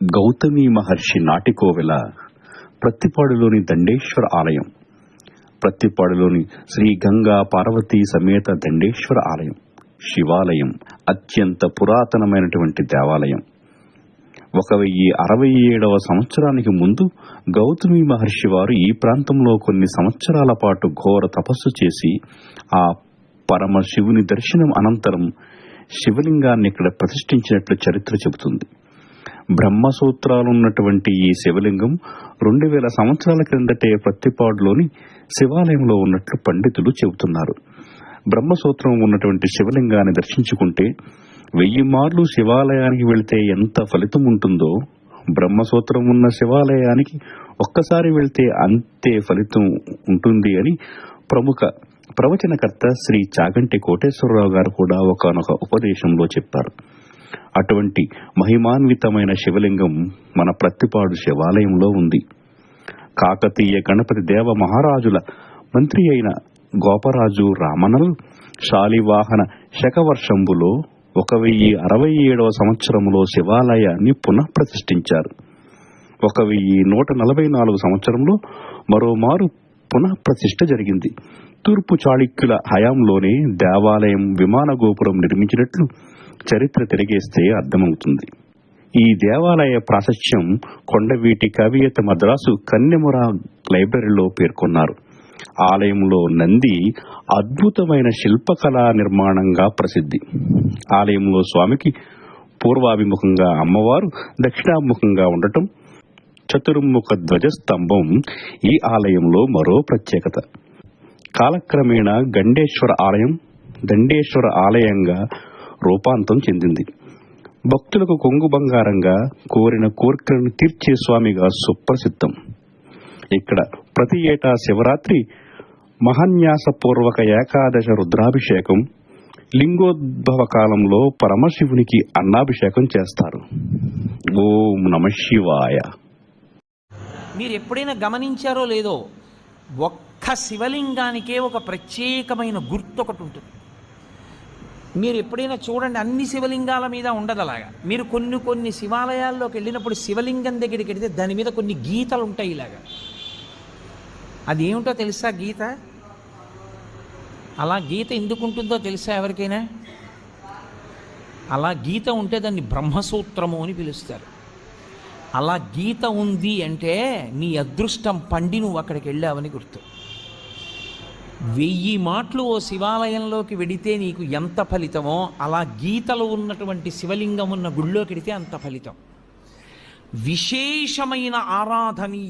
గౌతమి మహర్షి నాటికోవెల ప్రత్తిపాడులోని దండేశ్వర ఆలయం ప్రత్తిపాడులోని శ్రీ గంగా పార్వతీ సమేత దండేశ్వర ఆలయం శివాలయం అత్యంత పురాతనమైనటువంటి దేవాలయం. ఒక వెయ్యి అరవై ఏడవ సంవత్సరానికి ముందు గౌతమి మహర్షి వారు ఈ ప్రాంతంలో కొన్ని సంవత్సరాల పాటు ఘోర తపస్సు చేసి ఆ పరమశివుని దర్శనం అనంతరం శివలింగాన్ని ఇక్కడ ప్రతిష్ఠించినట్లు చరిత్ర చెబుతుంది. బ్రహ్మసూత్రాలున్నటువంటి ఈ శివలింగం రెండు వేల సంవత్సరాల క్రిందటే ప్రత్తిపాడులోని శివాలయంలో ఉన్నట్లు పండితులు చెబుతున్నారు. బ్రహ్మసూత్రం ఉన్నటువంటి శివలింగాన్ని దర్శించుకుంటే వెయ్యి మార్లు శివాలయానికి వెళితే ఎంత ఫలితం ఉంటుందో బ్రహ్మసూత్రం ఉన్న శివాలయానికి ఒక్కసారి వెళ్తే అంతే ఫలితం ఉంటుంది అని ప్రముఖ ప్రవచనకర్త శ్రీ చాగంటి కోటేశ్వరరావు గారు కూడా ఒకనొక ఉపదేశంలో చెప్పారు. అటువంటి మహిమాన్వితమైన శివలింగం మన ప్రత్తిపాడు శివాలయంలో ఉంది. కాకతీయ గణపతి దేవ మహారాజుల మంత్రి అయిన గోపరాజు రామనల్ శాలివాహన శకవర్షంబులో ఒక వెయ్యి అరవై ఏడవ సంవత్సరంలో శివాలయాన్ని పునఃప్రతిష్ఠించారు ఒక వెయ్యి నూట నలభై నాలుగు సంవత్సరంలో మరోమారు పునః ప్రతిష్ఠ జరిగింది. తూర్పు చాళుక్యుల హయాంలోనే దేవాలయం విమాన గోపురం నిర్మించినట్లు చరిత్ర తిరిగేస్తే అర్థమవుతుంది. ఈ దేవాలయ ప్రాశస్త్యం కొండవీటి కవియత మద్రాసు కన్నెముర లైబ్రరీలో పేర్కొన్నారు. ఆలయంలో నంది అద్భుతమైన శిల్పకళా నిర్మాణంగా ప్రసిద్ధి. ఆలయంలో స్వామికి పూర్వాభిముఖంగా అమ్మవారు దక్షిణాభిముఖంగా ఉండటం చతుర్ముఖ ధ్వజస్తంభం ఈ ఆలయంలో మరో ప్రత్యేకత. కాలక్రమేణా గండేశ్వర ఆలయం దండేశ్వర ఆలయంగా రూపాంతం చెందింది. భక్తులకు కొంగు బంగారంగా కోరిన కోరికలను తీర్చే స్వామిగా సుప్రసిద్ధం. ఇక్కడ ప్రతి ఏటా శివరాత్రి మహాన్యాసపూర్వక ఏకాదశ రుద్రాభిషేకం లింగోద్భవ కాలంలో పరమశివునికి అన్నాభిషేకం చేస్తారు. ఓం నమ శివాయ. మీరు ఎప్పుడైనా గమనించారో లేదో ఒక్క శివలింగానికే ఒక ప్రత్యేకమైన గుర్తు ఒకటి ఉంటుంది మీరు ఎప్పుడైనా చూడండి అన్ని శివలింగాల మీద ఉండదు అలాగా. మీరు కొన్ని కొన్ని శివాలయాల్లోకి వెళ్ళినప్పుడు శివలింగం దగ్గరికి వెళితే దాని మీద కొన్ని గీతలు ఉంటాయి ఇలాగా. అది ఏమిటో తెలుసా గీత? అలా గీత ఎందుకు ఉంటుందో తెలుసా ఎవరికైనా? అలా గీత ఉంటే దాన్ని బ్రహ్మసూత్రము అని పిలుస్తారు. అలా గీత ఉంది అంటే నీ అదృష్టం పండి నువ్వు అక్కడికి వెళ్ళావని గుర్తు. వెయ్యి మాటలు ఓ శివాలయంలోకి వెడితే నీకు ఎంత ఫలితమో అలా గీతలు ఉన్నటువంటి శివలింగం ఉన్న గుళ్ళోకి వెడితే అంత ఫలితం. విశేషమైన ఆరాధనీయ